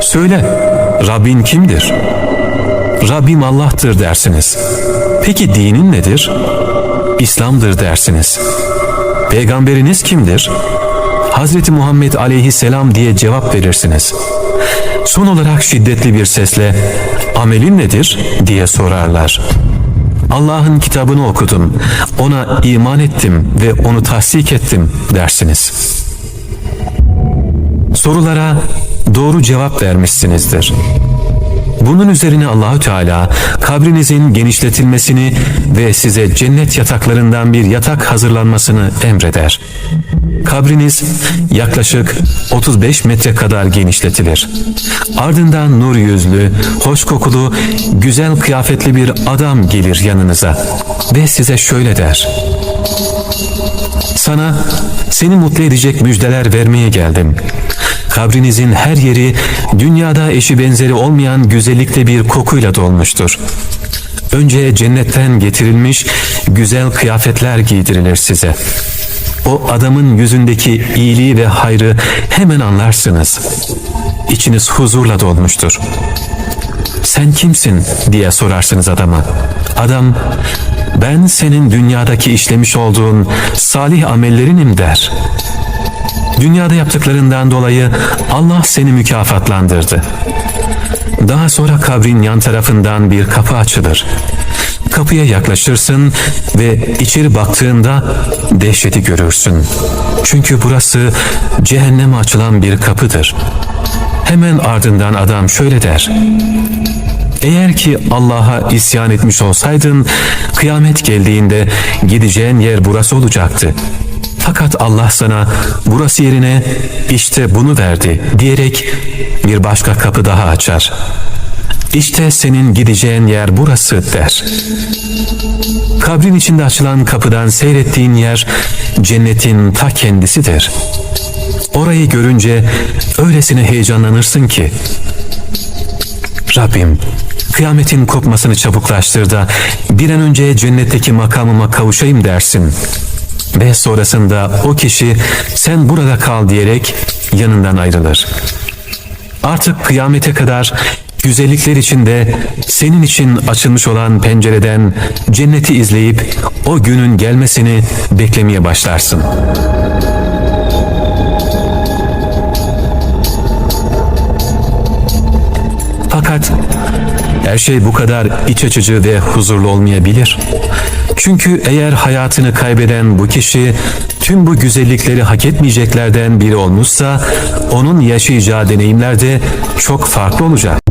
Söyle, Rabbin kimdir? Rabbim Allah'tır dersiniz. Peki dinin nedir? İslam'dır dersiniz. Peygamberiniz kimdir? Hazreti Muhammed aleyhisselam diye cevap verirsiniz. Son olarak şiddetli bir sesle amelin nedir diye sorarlar. Allah'ın kitabını okudum, ona iman ettim ve onu tahsik ettim dersiniz. Sorulara doğru cevap vermişsinizdir. Bunun üzerine Allahü Teala kabrinizin genişletilmesini ve size cennet yataklarından bir yatak hazırlanmasını emreder. Kabriniz yaklaşık 35 metre kadar genişletilir. Ardından nur yüzlü, hoş kokulu, güzel kıyafetli bir adam gelir yanınıza ve size şöyle der. Sana seni mutlu edecek müjdeler vermeye geldim. Kabrinizin her yeri dünyada eşi benzeri olmayan güzellikte bir kokuyla dolmuştur. Önce cennetten getirilmiş güzel kıyafetler giydirilir size. O adamın yüzündeki iyiliği ve hayrı hemen anlarsınız. İçiniz huzurla dolmuştur. Sen kimsin diye sorarsınız adama. Adam ben senin dünyadaki işlemiş olduğun salih amellerinim der. Dünyada yaptıklarından dolayı Allah seni mükafatlandırdı. Daha sonra kabrin yan tarafından bir kapı açılır. Kapıya yaklaşırsın ve içeri baktığında dehşeti görürsün. Çünkü burası cehenneme açılan bir kapıdır. Hemen ardından adam şöyle der. Eğer ki Allah'a isyan etmiş olsaydın, kıyamet geldiğinde gideceğin yer burası olacaktı. Fakat Allah sana burası yerine işte bunu verdi diyerek bir başka kapı daha açar. İşte senin gideceğin yer burası der. Kabrin içinde açılan kapıdan seyrettiğin yer cennetin ta kendisidir. Orayı görünce öylesine heyecanlanırsın ki Rabbim kıyametin kopmasını çabuklaştır da bir an önce cennetteki makamıma kavuşayım dersin. Ve sonrasında o kişi sen burada kal diyerek yanından ayrılır. Artık kıyamete kadar güzellikler içinde senin için açılmış olan pencereden cenneti izleyip o günün gelmesini beklemeye başlarsın. Fakat her şey bu kadar iç açıcı ve huzurlu olmayabilir. Çünkü eğer hayatını kaybeden bu kişi tüm bu güzellikleri hak etmeyeceklerden biri olmuşsa onun yaşayacağı deneyimler de çok farklı olacak.